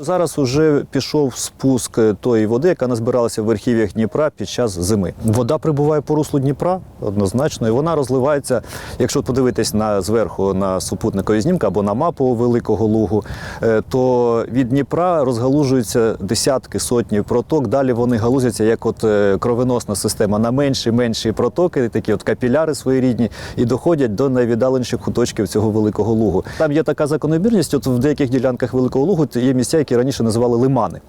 Зараз уже пішов спуск тої води, яка назбиралася в верхів'ях Дніпра під час зими. Вода прибуває по руслу Дніпра однозначно, і вона розливається. Якщо подивитись на зверху на супутникові знімки або на мапу Великого Лугу, е, то від Дніпра розгалужуються десятки, сотні проток. Далі вони галузяться як от е, кровеносна система на менші менші протоки, такі от капіляри своєрідні, і доходять до найвіддаленіших куточків цього великого лугу. Там є така закономірність. От в деяких ділянках великого лугу є місця, які раніше називали лимани.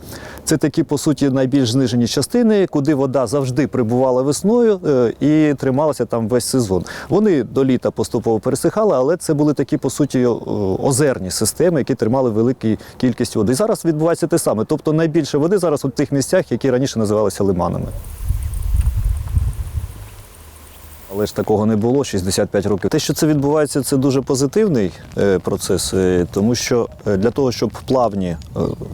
Це такі, по суті, найбільш знижені частини, куди вода завжди прибувала весною е, і трималася там весь сезон. Вони до літа поступово пересихали, але це були такі, по суті, озерні системи, які тримали велику кількість води. І зараз відбувається те саме. Тобто найбільше води зараз у тих місцях, які раніше називалися лиманами. Але ж такого не було 65 років. Те, що це відбувається, це дуже позитивний е, процес, е, тому що е, для того, щоб плавні е,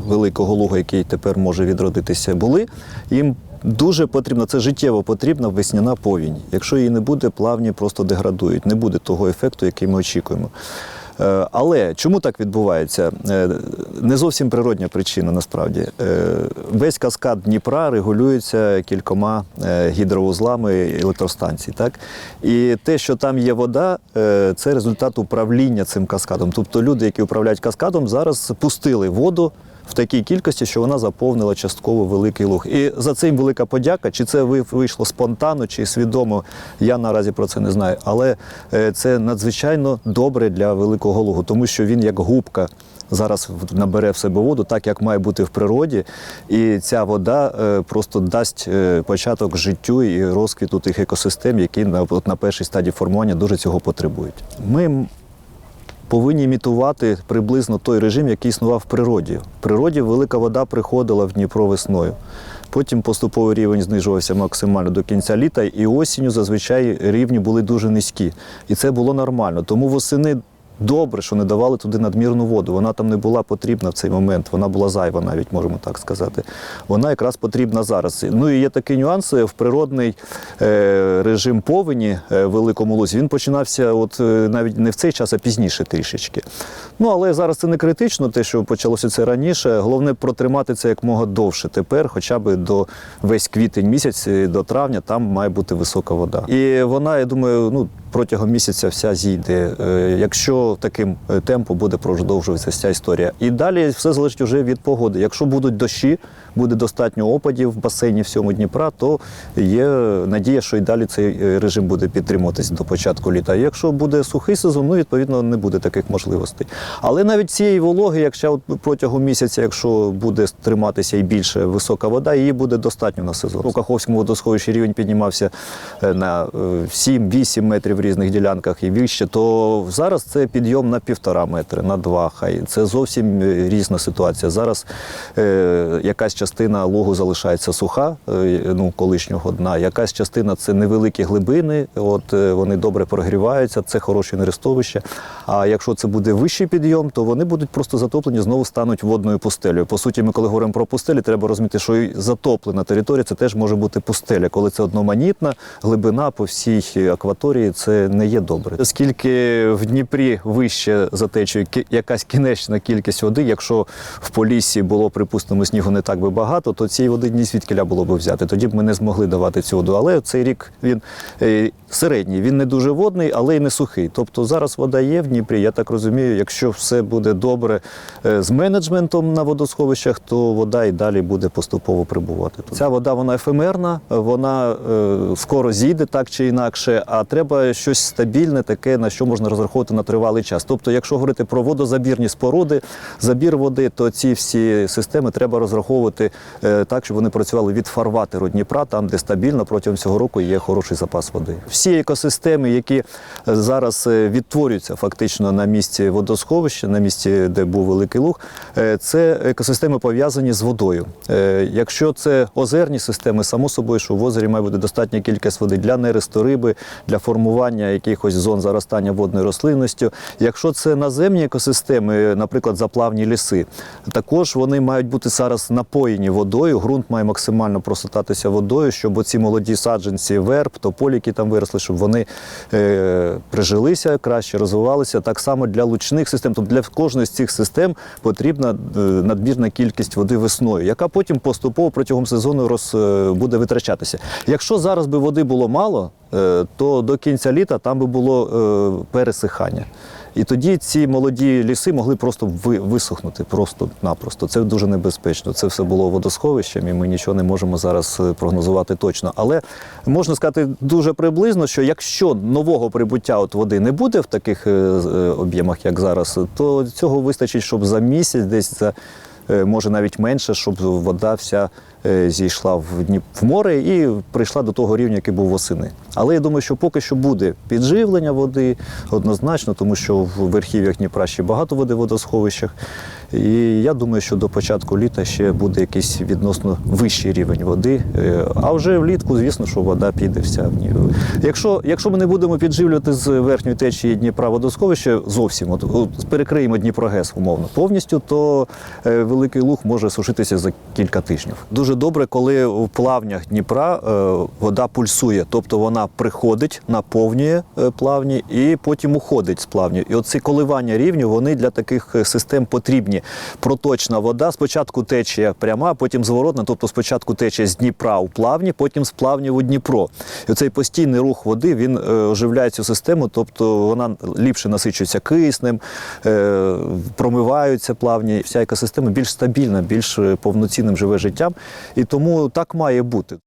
великого луга, який тепер може відродитися, були, їм дуже потрібно, це життєво потрібна весняна повінь. Якщо її не буде, плавні просто деградують, не буде того ефекту, який ми очікуємо. Е, Але чому так відбувається? Е, Не зовсім природня причина насправді. Е, Весь каскад Дніпра регулюється кількома гідровузлами електростанцій. Так? І те, що там є вода, це результат управління цим каскадом. Тобто люди, які управляють каскадом, зараз пустили воду. В такій кількості, що вона заповнила частково великий луг. І за це їм велика подяка. Чи це ви- вийшло спонтанно, чи свідомо, я наразі про це не знаю. Але це надзвичайно добре для великого лугу, тому що він як губка зараз набере в себе воду, так як має бути в природі. І ця вода е, просто дасть е, початок життю і розквіту тих екосистем, які на, от на першій стадії формування дуже цього потребують. Ми повинні імітувати приблизно той режим, який існував в природі. В природі велика вода приходила в Дніпро весною. Потім поступовий рівень знижувався максимально до кінця літа, і осінню зазвичай рівні були дуже низькі. І це було нормально. Тому восени добре, що не давали туди надмірну воду. Вона там не була потрібна в цей момент, вона була зайва, навіть можемо так сказати. Вона якраз потрібна зараз. Ну і є такий нюанс в природний е, режим повені е, великому лузі. Він починався от е, навіть не в цей час, а пізніше трішечки. Ну але зараз це не критично, те, що почалося це раніше. Головне протримати це якмога довше тепер, хоча б до весь квітень місяць, е, до травня, там має бути висока вода. І вона, я думаю, ну. Протягом місяця вся зійде, е, якщо таким е, темпом буде продовжуватися ця історія. І далі все залежить вже від погоди. Якщо будуть дощі, буде достатньо опадів в басейні всьому Дніпра, то є надія, що і далі цей е, режим буде підтримуватись до початку літа. Якщо буде сухий сезон, ну відповідно не буде таких можливостей. Але навіть цієї вологи, якщо от протягом місяця, якщо буде триматися і більше висока вода, її буде достатньо на сезон. У Каховському водосховищі рівень піднімався е, на е, 7-8 метрів в різних ділянках і вище, то зараз це підйом на півтора метри, на два. Хай це зовсім е, різна ситуація. Зараз е, якась частина лугу залишається суха, е, ну колишнього дна, якась частина це невеликі глибини. От е, вони добре прогріваються, це хороше нерестовище. А якщо це буде вищий підйом, то вони будуть просто затоплені, знову стануть водною пустелею. По суті, ми коли говоримо про пустелі, треба розуміти, що і затоплена територія це теж може бути пустеля. Коли це одноманітна глибина по всій акваторії, це не є добре. Оскільки в Дніпрі вище за течією якась кінечна кількість води, якщо в Поліссі було, припустимо, снігу не так би багато, то цієї води ні звідкиля було б взяти. Тоді б ми не змогли давати цю воду. Але цей рік він е, середній, він не дуже водний, але й не сухий. Тобто зараз вода є в Дніпрі. Я так розумію, якщо все буде добре е, з менеджментом на водосховищах, то вода і далі буде поступово прибувати. Ця вода вона ефемерна, вона е, скоро зійде так чи інакше, а треба щось стабільне, таке, на що можна розраховувати на тривалий час. Тобто, якщо говорити про водозабірні споруди, забір води, то ці всі системи треба розраховувати е, так, щоб вони працювали від фарватеру Дніпра, там, де стабільно протягом цього року є хороший запас води. Всі екосистеми, які зараз е, відтворюються фактично на місці водосховища, на місці, де був великий луг, е, це екосистеми пов'язані з водою. Е, Якщо це озерні системи, само собою, що в озері має бути достатня кількість води для нересту риби, для формування якихось зон заростання водною рослинністю. Якщо це наземні екосистеми, наприклад, заплавні ліси, також вони мають бути зараз напоєні водою. Ґрунт має максимально просотатися водою, щоб оці молоді саджанці верб, тополі, які там виросли, щоб вони е, прижилися, краще розвивалися. Так само для лучних систем. Тобто для кожної з цих систем потрібна е, надмірна кількість води весною, яка потім поступово протягом сезону роз, е, буде витрачатися. Якщо зараз би води було мало, то до кінця літа там би було е, пересихання. І тоді ці молоді ліси могли просто висохнути просто-напросто. Це дуже небезпечно. Це все було водосховищем, і ми нічого не можемо зараз е, прогнозувати точно. Але можна сказати дуже приблизно, що якщо нового прибуття от води не буде в таких е, е, об'ємах, як зараз, то цього вистачить, щоб за місяць, десь за е, може навіть менше, щоб вода вся е, зійшла в в море і прийшла до того рівня, який був восени. Але я думаю, що поки що буде підживлення води однозначно, тому що в верхів'ях Дніпра ще багато води в водосховищах. І я думаю, що до початку літа ще буде якийсь відносно вищий рівень води. Е, А вже влітку, звісно, що вода піде вся в ній. Якщо, якщо ми не будемо підживлювати з верхньої течії Дніпра водосховище зовсім, от, от перекриємо Дніпрогес умовно повністю, то е, великий луг може сушитися за кілька тижнів. Дуже добре, коли в плавнях Дніпра е, вода пульсує, тобто вона приходить, наповнює плавні і потім уходить з плавні. І оці коливання рівню вони для таких систем потрібні. Проточна вода спочатку течія пряма, потім зворотна, тобто спочатку тече з Дніпра у плавні, потім з плавнів у Дніпро. І оцей постійний рух води він е, оживляє цю систему, тобто вона ліпше насичується киснем, е, промиваються плавні. Вся екосистема більш стабільна, більш е, повноцінним живе життям. І тому так має бути.